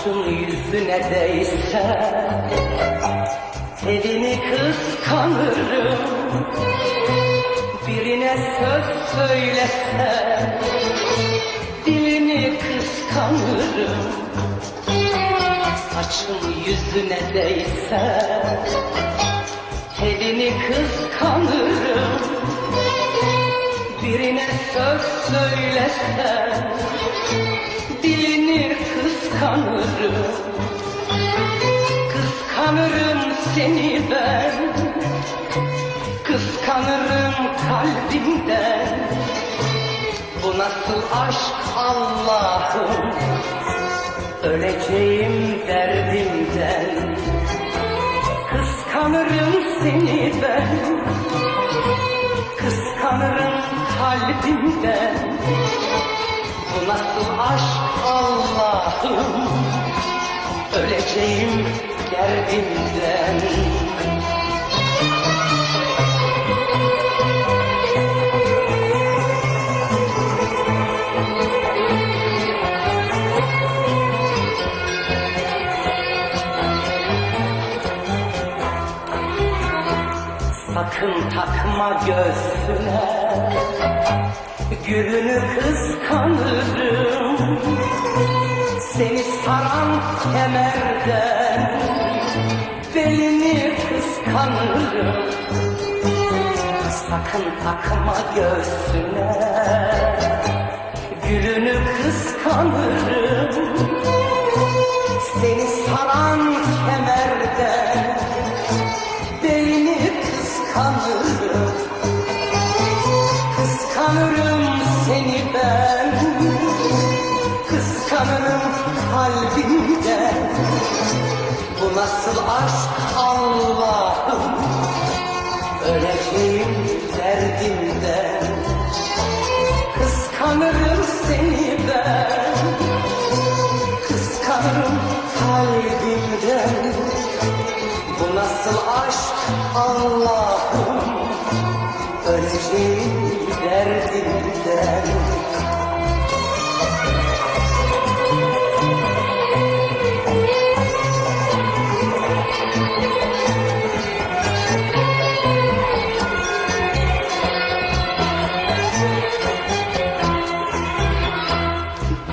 Saçın yüzüne değse Elini kıskanırım. Birine söz söylese Dilini kıskanırım. Saçın yüzüne değse Elini kıskanırım. Birine söz söylese Dilini kıskanırım. Kıskanırım seni ben. Kıskanırım kalbimden. Bu nasıl aşk Allah'ım? Öleceğim derdimden. Kıskanırım seni ben. Kıskanırım kalbimden. Bu nasıl aşk Öleceğim derdimden. Sakın takma göğsüne. Gülünü kıskanırım Seni saran kemerden Belini kıskanırım. Sakın takma göğsüne nasıl aşk Allah'ım Öleceğim derdimden Kıskanırım seni ben. Kıskanırım kalbimden Bu nasıl aşk Allah'ım Öleceğim derdimden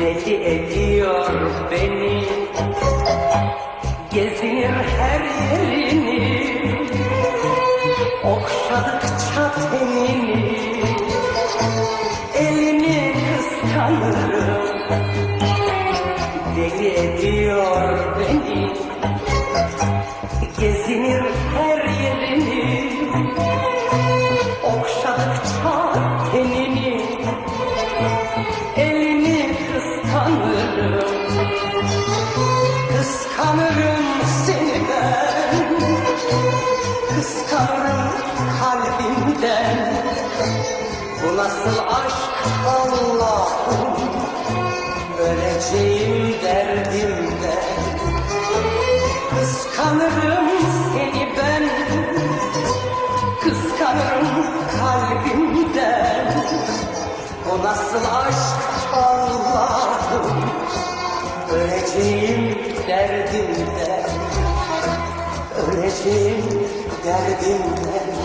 Deli ediyor beni. Gezinir her yerini. Okşadıkça tenini. Elini kıskanırım. Deli ediyor beni. Gezinir her yerini. Okşadıkça aşk Allah'ım Öleceğim derdimden Kıskanırım seni ben Kıskanırım kalbimden Bu nasıl aşk Allah'ım? Öleceğim derdimden Öleceğim derdimden